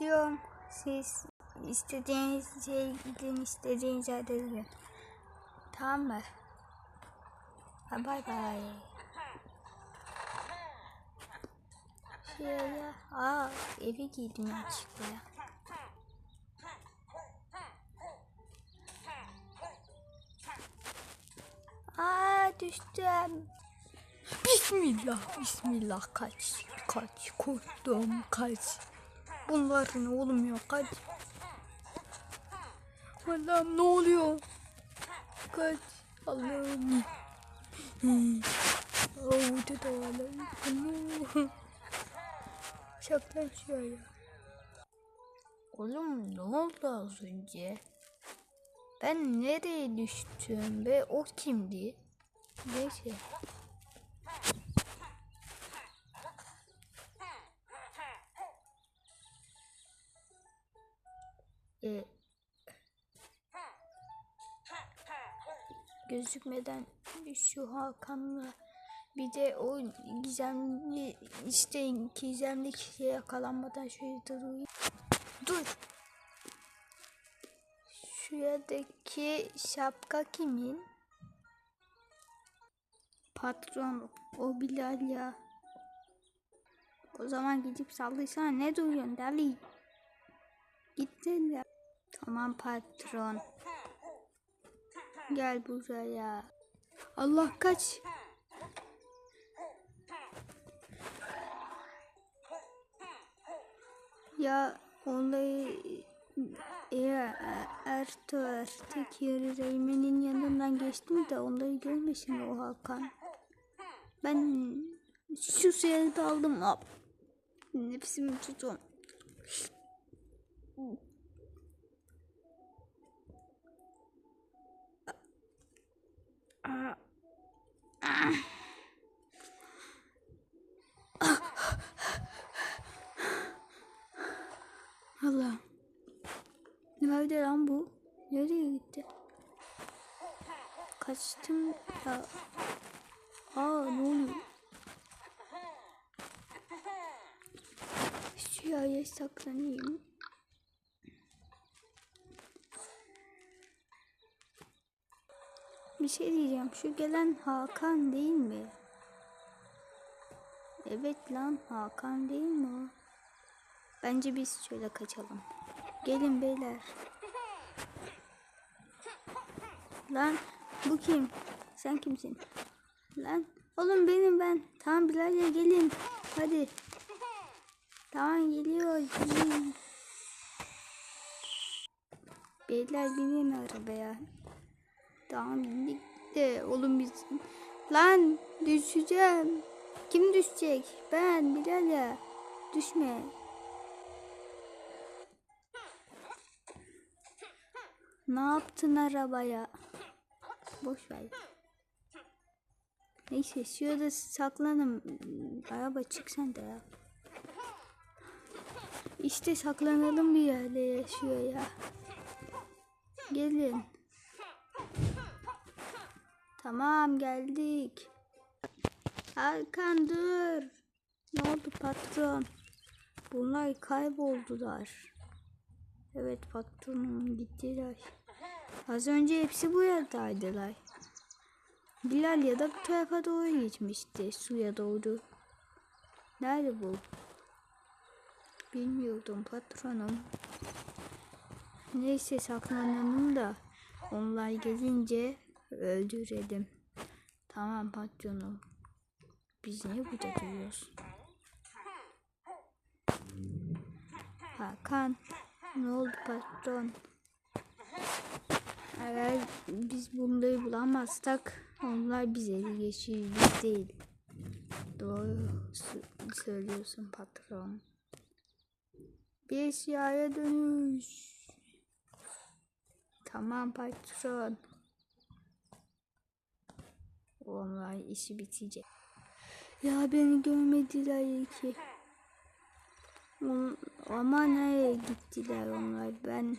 Diyorum siz istediğiniz şey gidin istediğiniz yerde durun. Tamam mı? Ha, Bay bay. Şöyle. Aa evi yanlışlıkla ya. Aa düştüm. Bismillah, bismillah kaç, kaç, korktum kaç. Bunlar ne oğlum ya kaç. Allah'ım ne oluyor? Kaç. Allah'ım. Oh, da Allah'ım. Şaklan şöyle. Oğlum ne oldu az önce? Ben nereye düştüm ve o kimdi? Neyse. E, gözükmeden şu Hakan'la bir de o gizemli işte gizemli kişiye yakalanmadan şöyle durayım. Dur. Şuradaki şapka kimin? Patron o Bilal ya. O zaman gidip sallıysana ne duruyorsun deli? Gittin ya. Tamam patron. Gel buraya. Allah kaç. Ya olayı eğer Ertuğ Ertekir Reymen'in yanından geçtim de onları görmesin o Hakan. Ben şu suya daldım. Hop. Nefesimi tutuyorum. Allah. Nerede lan bu? Nereye gitti? Kaçtım ya. Aa ne oluyor? Şu saklanayım. Bir şey diyeceğim. Şu gelen Hakan değil mi? Evet lan Hakan değil mi o? Bence biz şöyle kaçalım. Gelin beyler. Lan bu kim? Sen kimsin? Lan oğlum benim ben. Tamam Bilal'e gelin. Hadi. Tamam geliyor. Beyler binin arabaya. Tamam bindik de oğlum biz. Lan düşeceğim. Kim düşecek? Ben Bilal ya. Düşme. Ne yaptın arabaya? Boş ver. Neyse şurada saklanım. Araba çık sen de ya. İşte saklanalım bir yerde yaşıyor ya. Gelin. Tamam geldik. Hakan dur. Ne oldu patron? Bunlar kayboldular. Evet patronum gittiler. Az önce hepsi bu yerdeydiler. Bilal ya da bu tarafa doğru gitmişti. Suya doğru. Nerede bu? Bilmiyordum patronum. Neyse saklanalım da onlar gelince öldürelim. Tamam patronum. Biz niye burada duruyoruz? Hakan. Ne oldu patron? Eğer biz bunları bulamazsak onlar bize geçici değil. Doğru sö- söylüyorsun patron. Bir eşyaya dönüş. Tamam patron. Onlar işi bitecek. Ya beni görmediler ki. Ama nereye gittiler onlar? Ben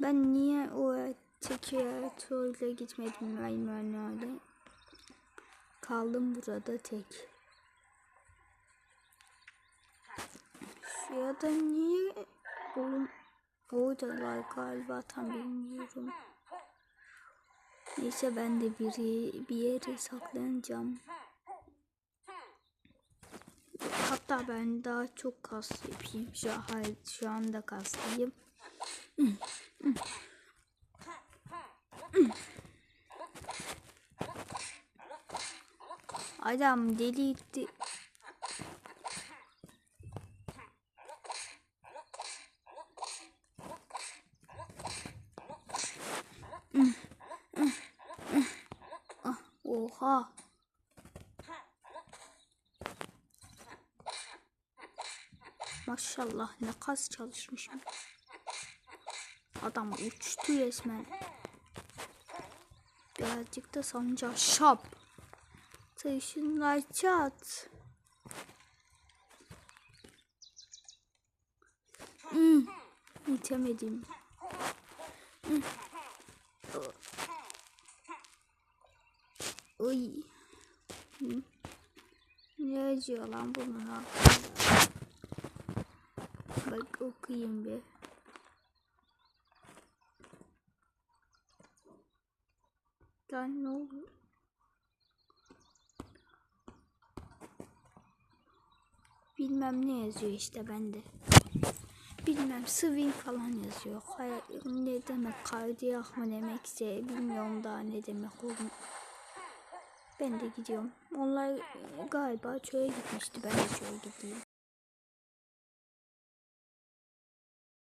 ben niye o tekiyatorla gitmedim Maymunlar'da? Kaldım burada tek. Ya da niye oğlum oradalar galiba tam bilmiyorum. Neyse ben de biri bir yere saklanacağım. Hatta ben daha çok kas yapayım. Şu, hayır, şu anda kaslıyım. Adam delirdi. Oha. Maşallah ne kas çalışmışım. Adam uçtu resmen. Birazcık da sanca şap. Taşınlar çat. Hmm. İtemedim. Hmm. Hmm. Ne yazıyor lan bunun hakkında? Bak okuyayım bir. Lan ne oldu? Bilmem ne yazıyor işte bende. Bilmem swing falan yazıyor. Hayır, ne demek kardiyak mı demekse bilmiyorum daha ne demek oğlum. Ben de gidiyorum. Onlar e, galiba çöle gitmişti. Ben de çöle gideyim.